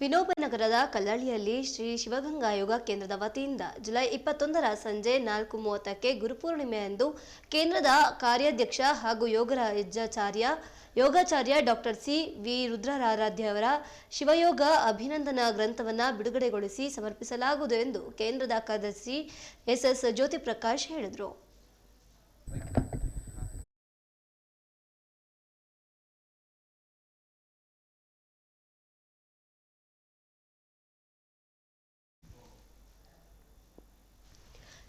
ವಿನೋಬನಗರದ ಕಲ್ಲಳ್ಳಿಯಲ್ಲಿ ಶ್ರೀ ಶಿವಗಂಗಾ ಯೋಗ ಕೇಂದ್ರದ ವತಿಯಿಂದ ಜುಲೈ ಇಪ್ಪತ್ತೊಂದರ ಸಂಜೆ ನಾಲ್ಕು ಮೂವತ್ತಕ್ಕೆ ಗುರುಪೂರ್ಣಿಮೆಯಂದು ಕೇಂದ್ರದ ಕಾರ್ಯಾಧ್ಯಕ್ಷ ಹಾಗೂ ಯೋಗರಾಜಾಚಾರ್ಯ ಯೋಗಾಚಾರ್ಯ ಡಾಕ್ಟರ್ ಸಿ ವಿ ರುದ್ರಾರಾಧ್ಯವರ ಶಿವಯೋಗ ಅಭಿನಂದನಾ ಗ್ರಂಥವನ್ನು ಬಿಡುಗಡೆಗೊಳಿಸಿ ಸಮರ್ಪಿಸಲಾಗುವುದು ಎಂದು ಕೇಂದ್ರದ ಕಾರ್ಯದರ್ಶಿ ಎಸ್ ಎಸ್ ಜ್ಯೋತಿಪ್ರಕಾಶ್ ಹೇಳಿದರು.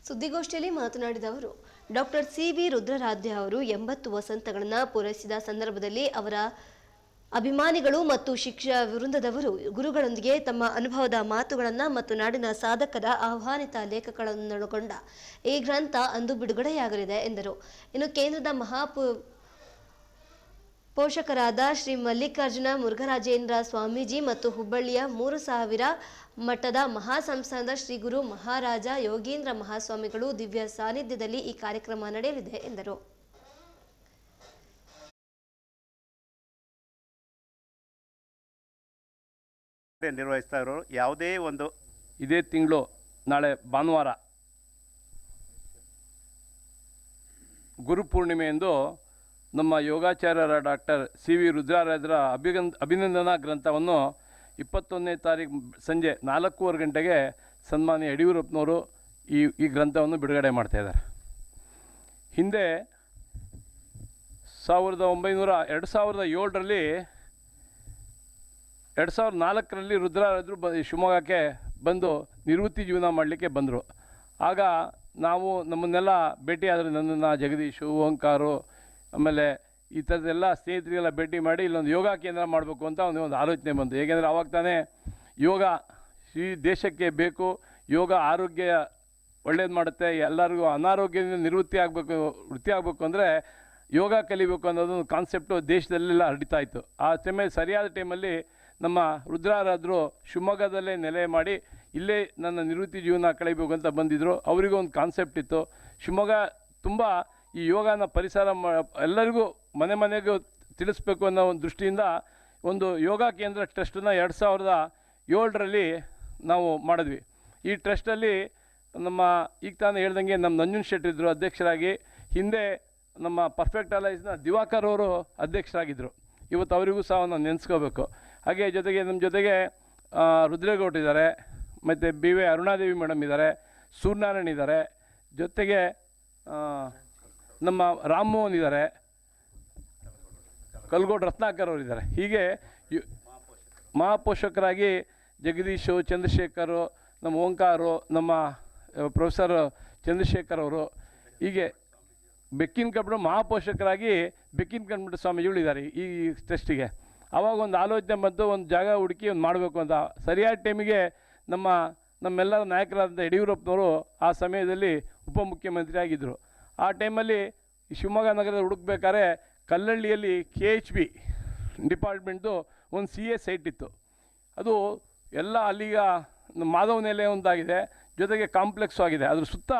ಸುದ್ದಿಗೋಷ್ಠಿಯಲ್ಲಿ ಮಾತನಾಡಿದ ಅವರು, ಡಾಕ್ಟರ್ ಸಿ ವಿ ರುದ್ರರಾಧ್ಯ ಅವರು ಎಂಬತ್ತು ವಸಂತಗಳನ್ನು ಪೂರೈಸಿದ ಸಂದರ್ಭದಲ್ಲಿ ಅವರ ಅಭಿಮಾನಿಗಳು ಮತ್ತು ಶಿಕ್ಷ ವೃಂದದವರು ಗುರುಗಳೊಂದಿಗೆ ತಮ್ಮ ಅನುಭವದ ಮಾತುಗಳನ್ನು ಮತ್ತು ನಾಡಿನ ಸಾಧಕರ ಆಹ್ವಾನಿತ ಲೇಖಕಗಳನ್ನೊಳಗೊಂಡ ಈ ಗ್ರಂಥ ಅಂದು ಬಿಡುಗಡೆಯಾಗಲಿದೆ ಎಂದರು. ಇನ್ನು ಕೇಂದ್ರದ ಮಹಾಪು ಪೋಷಕರಾದ ಶ್ರೀ ಮಲ್ಲಿಕಾರ್ಜುನ ಮುರುಘರಾಜೇಂದ್ರ ಸ್ವಾಮೀಜಿ ಮತ್ತು ಹುಬ್ಬಳ್ಳಿಯ ಮೂರು ಸಾವಿರ ಮಠದ ಮಹಾಸಂಸ್ಥಾನದ ಶ್ರೀ ಗುರು ಮಹಾರಾಜ ಯೋಗೀಂದ್ರ ಮಹಾಸ್ವಾಮಿಗಳು ದಿವ್ಯ ಸಾನ್ನಿಧ್ಯದಲ್ಲಿ ಈ ಕಾರ್ಯಕ್ರಮ ನಡೆಯಲಿದೆ ಎಂದರು. ನಿರ್ವಹಿಸ್ತಾ ಇರೋರು ಯಾವುದೇ ಒಂದು ಇದೇ ತಿಂಗಳು ನಾಳೆ ಭಾನುವಾರ ಗುರುಪೂರ್ಣಿಮೆಯಂದು ನಮ್ಮ ಯೋಗಾಚಾರ್ಯರ ಡಾಕ್ಟರ್ ಸಿ ವಿ ರುದ್ರಾರಾಜರ ಅಭಿಗನ್ ಅಭಿನಂದನಾ ಗ್ರಂಥವನ್ನು ಇಪ್ಪತ್ತೊಂದನೇ ತಾರೀಕು ಸಂಜೆ ನಾಲ್ಕೂವರೆ ಗಂಟೆಗೆ ಸನ್ಮಾನ್ಯ ಯಡಿಯೂರಪ್ಪನವರು ಈ ಈ ಗ್ರಂಥವನ್ನು ಬಿಡುಗಡೆ ಮಾಡ್ತಾಯಿದ್ದಾರೆ ಹಿಂದೆ ಸಾವಿರದ ಒಂಬೈನೂರ, ಎರಡು ಸಾವಿರದ ಏಳರಲ್ಲಿ, ಎರಡು ಸಾವಿರದ ನಾಲ್ಕರಲ್ಲಿ ರುದ್ರಾರಾಜರು ಬ, ಶಿವಮೊಗ್ಗಕ್ಕೆ ಬಂದು ನಿವೃತ್ತಿ ಜೀವನ ಮಾಡಲಿಕ್ಕೆ ಬಂದರು. ಆಗ ನಾವು ನಮ್ಮನ್ನೆಲ್ಲ ಭೇಟಿಯಾದರೆ ನನ್ನನ್ನು ಜಗದೀಶು, ಓಂಕಾರು ಆಮೇಲೆ ಈ ಥರದ್ದೆಲ್ಲ ಸ್ನೇಹಿತರಿಗೆಲ್ಲ ಭೇಟಿ ಮಾಡಿ ಇಲ್ಲೊಂದು ಯೋಗ ಕೇಂದ್ರ ಮಾಡಬೇಕು ಅಂತ ಒಂದು ಒಂದು ಆಲೋಚನೆ ಬಂತು. ಏಕೆಂದರೆ ಅವಾಗ ತಾನೇ ಯೋಗ ಈ ದೇಶಕ್ಕೆ ಬೇಕು, ಯೋಗ ಆರೋಗ್ಯ ಒಳ್ಳೇದು ಮಾಡುತ್ತೆ, ಎಲ್ಲರಿಗೂ ಅನಾರೋಗ್ಯದಿಂದ ನಿವೃತ್ತಿ ಆಗಬೇಕು, ವೃತ್ತಿ ಆಗಬೇಕು ಅಂದರೆ ಯೋಗ ಕಲಿಬೇಕು ಅನ್ನೋದೊಂದು ಕಾನ್ಸೆಪ್ಟು ದೇಶದಲ್ಲೆಲ್ಲ ಹರಡಿತಾ ಇತ್ತು. ಆ ಸಮಯ ಸರಿಯಾದ ಟೈಮಲ್ಲಿ ನಮ್ಮ ರುದ್ರಾರಾದರು ಶಿವಮೊಗ್ಗದಲ್ಲೇ ನೆಲೆ ಮಾಡಿ ಇಲ್ಲೇ ನನ್ನ ನಿವೃತ್ತಿ ಜೀವನ ಕಳಿಬೇಕು ಅಂತ ಬಂದಿದ್ದರು ಅವರಿಗೂ ಒಂದು ಕಾನ್ಸೆಪ್ಟ್ ಇತ್ತು. ಶಿವಮೊಗ್ಗ ತುಂಬ ಈ ಯೋಗನ ಪರಿಸರ ಮಾ, ಎಲ್ಲರಿಗೂ ಮನೆ ಮನೆಗೂ ತಿಳಿಸ್ಬೇಕು ಅನ್ನೋ ಒಂದು ದೃಷ್ಟಿಯಿಂದ ಒಂದು ಯೋಗ ಕೇಂದ್ರ ಟ್ರಸ್ಟನ್ನು ಎರಡು ಸಾವಿರದ ಏಳರಲ್ಲಿ ನಾವು ಮಾಡಿದ್ವಿ. ಈ ಟ್ರಸ್ಟಲ್ಲಿ ನಮ್ಮ, ಈಗ ತಾನೇ ಹೇಳ್ದಂಗೆ ನಮ್ಮ ನಂಜುನ್ ಶೆಟ್ಟಿ ಇದ್ದರು ಅಧ್ಯಕ್ಷರಾಗಿ, ಹಿಂದೆ ನಮ್ಮ ಪರ್ಫೆಕ್ಟ್ ಅಲೈಸ್ನ ದಿವಾಕರ್ ಅವರು ಅಧ್ಯಕ್ಷರಾಗಿದ್ದರು ಇವತ್ತು ಅವರಿಗೂ ಸಹ ನಾವು ನೆನೆಸ್ಕೋಬೇಕು. ಹಾಗೆ ಜೊತೆಗೆ ನಮ್ಮ ಜೊತೆಗೆ ರುದ್ರೇಗೌಡ ಇದ್ದಾರೆ, ಮತ್ತು ಬಿ ವಿ ಅರುಣಾದೇವಿ ಮೇಡಮ್ ಇದ್ದಾರೆ, ಸೂರ್ಯನಾರಾಯಣ್ ಇದ್ದಾರೆ. ಜೊತೆಗೆ ನಮ್ಮ ರಾಮ್ಮೋಹನ್ ಇದ್ದಾರೆ ಕಲ್ಗೋಡ್ ರತ್ನಾಕರ್ ಅವರು ಇದ್ದಾರೆ ಹೀಗೆ ಮಹಾಪೋಷಕರಾಗಿ ಜಗದೀಶು ಚಂದ್ರಶೇಖರು ನಮ್ಮ ಓಂಕಾರು ನಮ್ಮ ಪ್ರೊಫೆಸರ್ ಚಂದ್ರಶೇಖರ್ ಅವರು ಹೀಗೆ ಬೆಕ್ಕಿನ ಕಂಪ್ಯೂಟರ್ ಮಹಾಪೋಷಕರಾಗಿ ಬೆಕ್ಕಿನ ಕಂಪ್ಯೂಟರ್ ಸ್ವಾಮೀಜಿಗಳು ಇದ್ದಾರೆ ಈ ಟ್ರಸ್ಟಿಗೆ. ಆವಾಗ ಒಂದು ಆಲೋಚನೆ ಬಂತು, ಒಂದು ಜಾಗ ಹುಡುಕಿ ಒಂದು ಮಾಡಬೇಕು ಅಂತ. ಸರಿಯಾದ ಟೈಮಿಗೆ ನಮ್ಮ, ನಮ್ಮೆಲ್ಲರ ನಾಯಕರಾದಂಥ ಯಡಿಯೂರಪ್ಪನವರು ಆ ಸಮಯದಲ್ಲಿ ಉಪಮುಖ್ಯಮಂತ್ರಿ ಆಗಿದ್ದರು ಆ ಟೈಮಲ್ಲಿ ಶಿವಮೊಗ್ಗ ನಗರದ ಹುಡುಕ್ಬೇಕಾದ್ರೆ ಕಲ್ಲಳ್ಳಿಯಲ್ಲಿ ಕೆ ಎಚ್ ಬಿ ಡಿಪಾರ್ಟ್ಮೆಂಟ್ದು ಒಂದು ಸಿ ಎ ಸೈಟ್ ಇತ್ತು. ಅದು ಎಲ್ಲ ಅಲ್ಲಿಗ ಮಾಧವ ನೆಲೆ ಒಂದಾಗಿದೆ. ಜೊತೆಗೆ ಕಾಂಪ್ಲೆಕ್ಸು ಆಗಿದೆ. ಅದ್ರ ಸುತ್ತ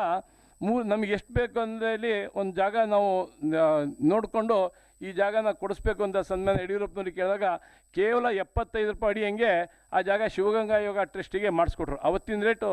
ಮೂ ನಮಗೆ ಎಷ್ಟು ಬೇಕು ಅಂದೇಳಿ ಒಂದು ಜಾಗ ನಾವು ನೋಡಿಕೊಂಡು ಈ ಜಾಗನ ಕೊಡಿಸ್ಬೇಕು ಅಂತ ಸನ್ಮಾನ ಯಡಿಯೂರಪ್ಪನವ್ರಿಗೆ ಕೇಳಿದಾಗ ಕೇವಲ ಎಪ್ಪತ್ತೈದು ರೂಪಾಯಿ ಅಡಿ ಹಂಗೆ ಆ ಜಾಗ ಶಿವಗಂಗಾ ಯೋಗ ಟ್ರಸ್ಟಿಗೆ ಮಾಡಿಸ್ಕೊಟ್ರು. ಅವತ್ತಿನ ರೇಟು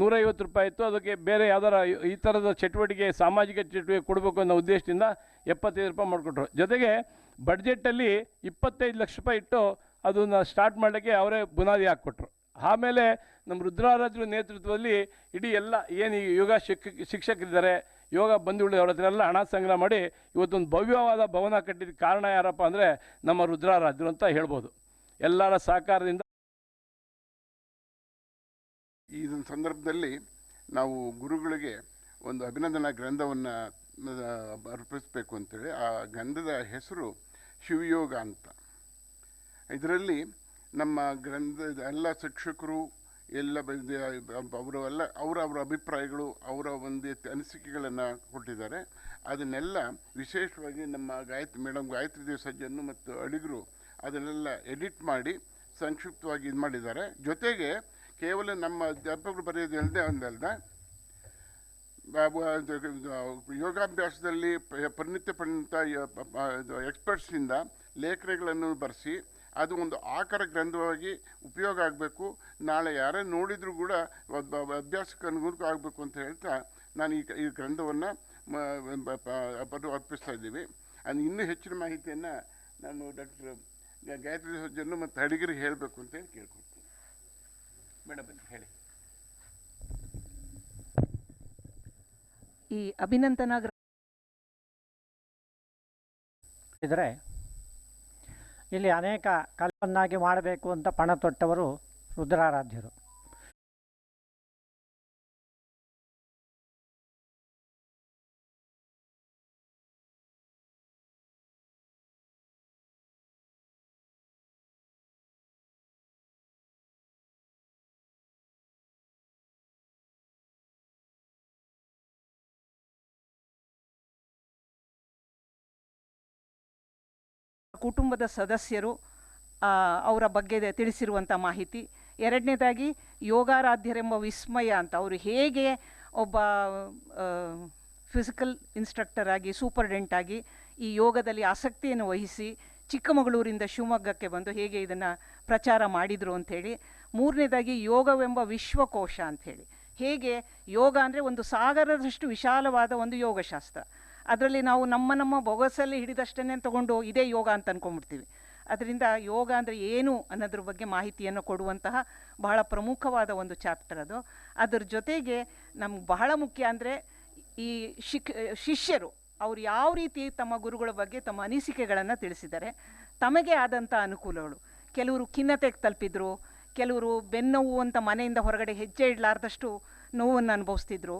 ನೂರೈವತ್ತು ರೂಪಾಯಿ ಇತ್ತು. ಅದಕ್ಕೆ ಬೇರೆ ಯಾವ್ದಾರ ಈ ಥರದ ಚಟುವಟಿಕೆ, ಸಾಮಾಜಿಕ ಚಟುವಟಿಕೆ ಕೊಡಬೇಕು ಅನ್ನೋ ಉದ್ದೇಶದಿಂದ ಎಪ್ಪತ್ತೈದು ರೂಪಾಯಿ ಮಾಡಿಕೊಟ್ರು. ಜೊತೆಗೆ ಬಡ್ಜೆಟಲ್ಲಿ ಇಪ್ಪತ್ತೈದು ಲಕ್ಷ ರೂಪಾಯಿ ಇಟ್ಟು ಅದನ್ನು ಸ್ಟಾರ್ಟ್ ಮಾಡೋಕ್ಕೆ ಅವರೇ ಬುನಾದಿ ಹಾಕ್ಕೊಟ್ರು. ಆಮೇಲೆ ನಮ್ಮ ರುದ್ರಾರಾಜರು ನೇತೃತ್ವದಲ್ಲಿ ಇಡೀ ಎಲ್ಲ ಏನು ಈ ಯೋಗ ಶಿಕ್ ಶಿಕ್ಷಕರಿದ್ದಾರೆ, ಯೋಗ ಬಂಧುಗಳು ಅವ್ರ ಹತ್ರ ಎಲ್ಲ ಹಣ ಸಂಗ್ರಹ ಮಾಡಿ ಇವತ್ತೊಂದು ಭವ್ಯವಾದ ಭವನ ಕಟ್ಟಿದ ಕಾರಣ ಯಾರಪ್ಪ ಅಂದರೆ ನಮ್ಮ ರುದ್ರಾರಾಜರು ಅಂತ ಹೇಳ್ಬೋದು. ಎಲ್ಲರ ಸಹಕಾರದಿಂದ ಈ ಸಂದರ್ಭದಲ್ಲಿ ನಾವು ಗುರುಗಳಿಗೆ ಒಂದು ಅಭಿನಂದನಾ ಗ್ರಂಥವನ್ನು ಅರ್ಪಿಸಬೇಕು ಅಂತೇಳಿ ಆ ಗ್ರಂಥದ ಹೆಸರು ಶಿವಯೋಗ ಅಂತ. ಇದರಲ್ಲಿ ನಮ್ಮ ಗ್ರಂಥ ಎಲ್ಲ ಶಿಕ್ಷಕರು, ಎಲ್ಲ ಅವರು ಎಲ್ಲ, ಅವರ ಅವರ ಅಭಿಪ್ರಾಯಗಳು, ಅವರ ಒಂದು ಅನಿಸಿಕೆಗಳನ್ನು ಕೊಟ್ಟಿದ್ದಾರೆ. ಅದನ್ನೆಲ್ಲ ವಿಶೇಷವಾಗಿ ನಮ್ಮ ಗಾಯತ್ರಿ ಮೇಡಮ್ ಗಾಯತ್ರಿ ದೇವ ಸಜ್ಜನ್ನು ಮತ್ತು ಅಡಿಗರು ಅದನ್ನೆಲ್ಲ ಎಡಿಟ್ ಮಾಡಿ, ಸಂಕ್ಷಿಪ್ತವಾಗಿ ಇದು ಮಾಡಿದ್ದಾರೆ ಜೊತೆಗೆ ಕೇವಲ ನಮ್ಮ ಅಧ್ಯಾಪಕರು ಬರೆಯೋದು ಅಲ್ಲದೆ ಒಂದಲ್ಲದೆ ಯೋಗಾಭ್ಯಾಸದಲ್ಲಿ ಪ- ಪರಿಣಿತ ಎಕ್ಸ್ಪರ್ಟ್ಸಿಂದ ಲೇಖನಗಳನ್ನು ಬರೆಸಿ, ಅದು ಒಂದು ಆಕರ ಗ್ರಂಥವಾಗಿ ಉಪಯೋಗ ಆಗಬೇಕು. ನಾಳೆ ಯಾರೇ ನೋಡಿದರೂ ಕೂಡ ಅಭ್ಯಾಸಕ್ಕೆ ಅನುಗುಣಕ್ಕೆ ಆಗಬೇಕು ಅಂತ ಹೇಳ್ತಾ ನಾನು ಈ ಈ ಗ್ರಂಥವನ್ನು ಅರ್ಪಿಸ್ತಾ ಇದ್ದೀವಿ. ಅದು ಇನ್ನೂ ಹೆಚ್ಚಿನ ಮಾಹಿತಿಯನ್ನು ನಾನು ಡಾಕ್ಟರ್ ಗಾಯತ್ರಿ ಸಜ್ಜನ್ನು ಮತ್ತು ಅಡಿಗರಿಗೆ ಹೇಳಬೇಕು ಅಂತ ಕೇಳ್ಕೊಡ್ತೀನಿ. ಮೇಡಮ್ ಹೇಳಿ. ಈ ಅಭಿನಂದನಾ ಇದ್ರೆ ಇದ್ದರೆ ಇಲ್ಲಿ ಅನೇಕ ಕಲ್ಪನ್ನಾಗಿ ಮಾಡಬೇಕು ಅಂತ ಪಣ ತೊಟ್ಟವರು ರುದ್ರಾರಾಧ್ಯರು. ಕುಟುಂಬದ ಸದಸ್ಯರು ಅವರ ಬಗ್ಗೆ ತಿಳಿಸಿರುವಂಥ ಮಾಹಿತಿ. ಎರಡನೇದಾಗಿ ಯೋಗಾರಾಧ್ಯರೆಂಬ ವಿಸ್ಮಯ ಅಂತ. ಅವರು ಹೇಗೆ ಒಬ್ಬ ಫಿಸಿಕಲ್ ಇನ್ಸ್ಟ್ರಕ್ಟರ್ ಆಗಿ ಸೂಪರ್ಡೆಂಟ್ ಆಗಿ ಈ ಯೋಗದಲ್ಲಿ ಆಸಕ್ತಿಯನ್ನು ವಹಿಸಿ ಚಿಕ್ಕಮಗಳೂರಿಂದ ಶಿವಮೊಗ್ಗಕ್ಕೆ ಬಂದು ಹೇಗೆ ಇದನ್ನು ಪ್ರಚಾರ ಮಾಡಿದರು ಅಂಥೇಳಿ. ಮೂರನೇದಾಗಿ ಯೋಗವೆಂಬ ವಿಶ್ವಕೋಶ ಅಂಥೇಳಿ. ಹೇಗೆ ಯೋಗ ಅಂದರೆ ಒಂದು ಸಾಗರದಷ್ಟು ವಿಶಾಲವಾದ ಒಂದು ಯೋಗಶಾಸ್ತ್ರ. ಅದರಲ್ಲಿ ನಾವು ನಮ್ಮ ನಮ್ಮ ಬೊಗಸಲ್ಲಿ ಹಿಡಿದಷ್ಟನ್ನೇ ತಗೊಂಡು ಇದೇ ಯೋಗ ಅಂತ ಅಂದ್ಕೊಂಡ್ಬಿಡ್ತೀವಿ ಅದರಿಂದ ಯೋಗ ಅಂದರೆ ಏನು ಅನ್ನೋದ್ರ ಬಗ್ಗೆ ಮಾಹಿತಿಯನ್ನು ಕೊಡುವಂತಹ ಬಹಳ ಪ್ರಮುಖವಾದ ಒಂದು ಚಾಪ್ಟರ್ ಅದು. ಅದರ ಜೊತೆಗೆ ನಮ್ಗೆ ಬಹಳ ಮುಖ್ಯ ಅಂದರೆ ಈ ಶಿಕ್, ಶಿಷ್ಯರು ಅವ್ರು ಯಾವ ರೀತಿ ತಮ್ಮ ಗುರುಗಳ ಬಗ್ಗೆ ತಮ್ಮ ಅನಿಸಿಕೆಗಳನ್ನು ತಿಳಿಸಿದ್ದಾರೆ. ತಮಗೆ ಆದಂಥ ಅನುಕೂಲಗಳು. ಕೆಲವರು ಖಿನ್ನತೆಗೆ ತಲುಪಿದ್ರು, ಕೆಲವರು ಬೆನ್ನೋವು ಅಂತ ಮನೆಯಿಂದ ಹೊರಗಡೆ ಹೆಜ್ಜೆ ಇಡಲಾರ್ದಷ್ಟು ನೋವನ್ನು ಅನುಭವಿಸ್ತಿದ್ರು.